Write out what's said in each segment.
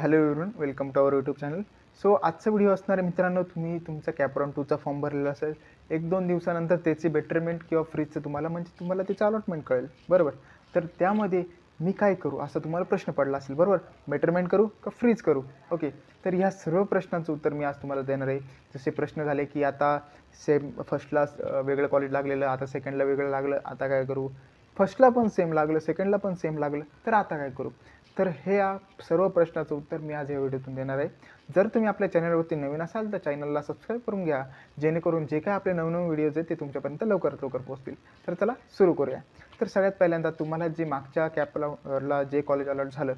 Hello everyone welcome to our YouTube channel. So आजचा video असणार आहे मित्रांनो तुम्ही तुमचा कॅपरॉन टूचा फॉर्म भरलेला असेल एक दोन दिवसानंतर त्याची बेटरमेंट किंवा फ्रीजचं तुम्हाला म्हणजे तुम्हाला त्याचं अलॉटमेंट कळेल बरोबर? तर त्यामध्ये मी काय करू असा तुम्हाला प्रश्न पडला असेल बरोबर? बेटरमेंट करू का फ्रीज करू? ओके तर ह्या सर्व प्रश्नांचं उत्तर मी आज तुम्हाला देणार आहे. जसे प्रश्न झाले की आता सेम फर्स्टला वेगळं कॉलेज लागलेलं आता सेकंडला वेगळं लागलं आता काय करू? फर्स्टला पण सेम लागलं सेकंडला पण सेम लागलं तर आता काय करू? तर हे या सर्व प्रश्नाचं उत्तर मी आज या व्हिडिओतून देणार आहे. जर तुम्ही आपल्या चॅनलवरती नवीन असाल तर चॅनलला सबस्क्राईब करून घ्या जेणेकरून जे काय आपले नवनवीन व्हिडिओज आहेत ते तुमच्यापर्यंत लवकरात लवकर पोहोचतील. तर चला सुरू करूया. तर सगळ्यात पहिल्यांदा तुम्हाला जे मागच्या कॅपला जे कॉलेज अलॉट झालं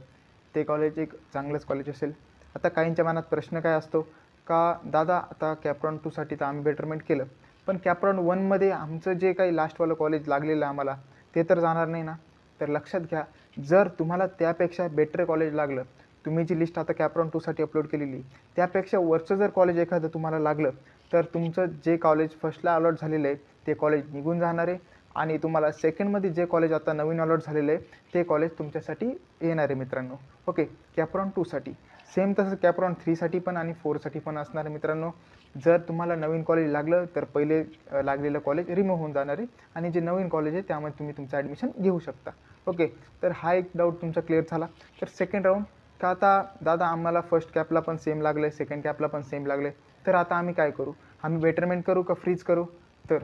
ते कॉलेज एक चांगलंच कॉलेज असेल. आता काहींच्या मनात प्रश्न काय असतो? का दादा आता कॅप्रॉन टूसाठी तर आम्ही बेटरमेंट केलं. पण कॅप्रॉन वनमध्ये आमचं जे काही लास्टवालं कॉलेज लागलेलं आम्हाला ते तर जाणार नाही ना. तर लक्षात घ्या जर तुम्हाला त्यापेक्षा बेटर कॉलेज लागलं तुम्ही जी लिस्ट आता कॅप्रॉन टूसाठी अपलोड केलेली त्यापेक्षा वरचं जर कॉलेज एखादं तुम्हाला लागलं तर तुमचं जे कॉलेज फर्स्टला अलॉट झालेलं आहे ते कॉलेज निघून जाणार आहे. आणि तुम्हाला सेकंडमध्ये जे कॉलेज आता नवीन अलॉट झालेलं आहे ते कॉलेज तुमच्यासाठी येणार आहे मित्रांनो. ओके कॅप्रॉन टूसाठी सेम तसं कॅप्रॉन थ्रीसाठी पण आणि फोरसाठी पण असणार आहे मित्रांनो. जर तुम्हाला नवीन कॉलेज लागलं तर पहिले लागलेलं कॉलेज रिमूव्ह होऊन जाणार आहे आणि जे नवीन कॉलेज आहे त्यामध्ये तुम्ही तुमचं ॲडमिशन घेऊ शकता. ओके तर हा एक डाऊट तुमचा क्लिअर झाला. तर सेकंड राऊंड का आता दादा आम्हाला फर्स्ट कॅपला पण सेम लागलं आहे सेकंड कॅपला पण सेम लागलं आहे तर आता आम्ही काय करू? आम्ही बेटरमेंट करू का फ्रीज करू? तर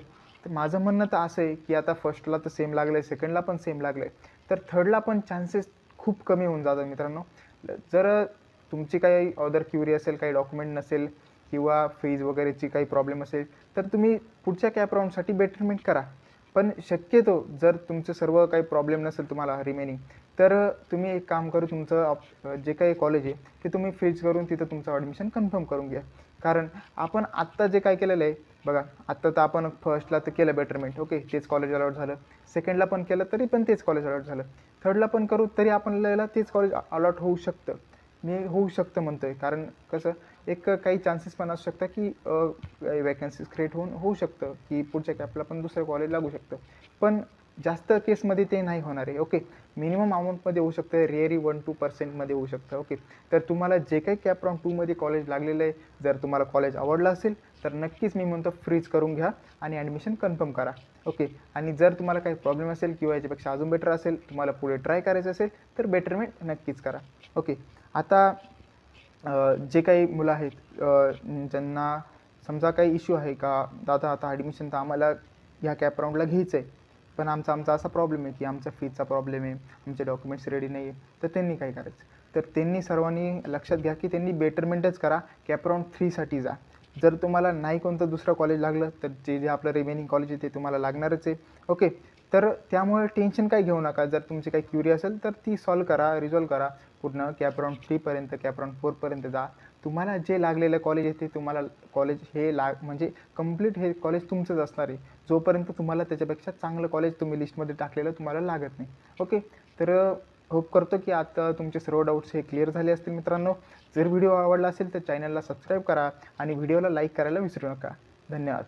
तर माझं म्हणणं तर असं आहे की आता फर्स्टला तर सेम लागलं आहे सेकंडला पण सेम लागलं आहे तर थर्डला पण चान्सेस खूप कमी होऊन जातात मित्रांनो. जर तुमची काही अदर क्युरी असेल काही डॉक्युमेंट नसेल किंवा फीज वगैरेची काही प्रॉब्लेम असेल तर तुम्ही पुढच्या कॅप राऊंडसाठी बेटरमेंट करा. पण शक्यतो जर तुमचं सर्व काही प्रॉब्लेम नसेल तुम्हाला रिमेनिंग तर तुम्ही एक काम करू तुमचं ऑप जे काही कॉलेज आहे ते तुम्ही फ्रीज करून तिथं तुमचं ॲडमिशन कन्फर्म करून घ्या. कारण आपण आत्ता जे काय केलेलं आहे बघा आत्ता तर आपण फर्स्टला तर केलं बेटरमेंट ओके तेच कॉलेज अलॉट झालं. सेकंडला पण केलं तरी पण तेच कॉलेज अलॉट झालं. थर्डला पण करू तरी आपल्याला तेच कॉलेज अलॉट होऊ शकतं. मी होऊ शकतं म्हणतो आहे कारण कसं एक काही चान्सेस पण असू शकतात की वॅकन्सीज क्रिएट होऊन होऊ शकतं की पुढच्या कॅपला पण दुसरं कॉलेज लागू शकतं. पण जास्त केसमध्ये ते नाही होणार आहे ओके मिनिमम अमाऊंटमध्ये होऊ शकतं रिअरी वन टू पर्सेंटमध्ये होऊ शकतं ओके तर तुम्हाला जे काही कॅप राऊंड टूमध्ये कॉलेज लागलेलं आहे जर तुम्हाला कॉलेज आवडलं असेल तर नक्कीच मी म्हणतो फ्रीज करून घ्या आणि ॲडमिशन कन्फर्म करा. ओके आणि जर तुम्हाला काही प्रॉब्लेम असेल किंवा याच्यापेक्षा अजून बेटर असेल तुम्हाला पुढे ट्राय करायचं असेल तर बेटरमेंट नक्कीच करा. ओके आता जे काही मुलं आहेत ज्यांना समजा काही इश्यू आहे का दादा आता ॲडमिशन तर आम्हाला ह्या कॅप राऊंडला घ्यायचं आहे पण आमचा आमचा असा प्रॉब्लेम आहे की आमचा फीजचा प्रॉब्लेम आहे आमचे डॉक्युमेंट्स रेडी नाही आहे तर त्यांनी काय करायचं? तर त्यांनी सर्वांनी लक्षात घ्या की त्यांनी बेटरमेंटच करा कॅप राऊंड थ्रीसाठी जा. जर तुम्हाला नाही कोणतं दुसरं कॉलेज लागलं तर जे जे आपलं रिमेनिंग कॉलेज आहे ते तुम्हाला लागणारच आहे. ओके तर त्यामुळे टेन्शन काही घेऊ नका. जर तुमची काही क्युरी असेल तर ती सॉल्व करा रिझॉल्व करा. पूर्ण कॅप राऊंड थ्रीपर्यंत कॅप राऊंड फोरपर्यंत जा. तुम्हाला जे लागलेलं कॉलेज आहे ते तुम्हाला कॉलेज हे लाग म्हणजे कंप्लीट हे कॉलेज तुमचंच असणार आहे. जोपर्यंत तुम्हाला त्याच्यापेक्षा चांगलं कॉलेज तुम्ही लिस्टमध्ये टाकलेलं तुम्हाला लागत नाही. ओके तर होप करतो की आता तुमचे सर्व डाऊट्स हे क्लिअर झाले असतील मित्रांनो. जर व्हिडिओ आवडला असेल तर चॅनलला सबस्क्राईब करा आणि व्हिडिओला लाईक करायला विसरू नका. धन्यवाद.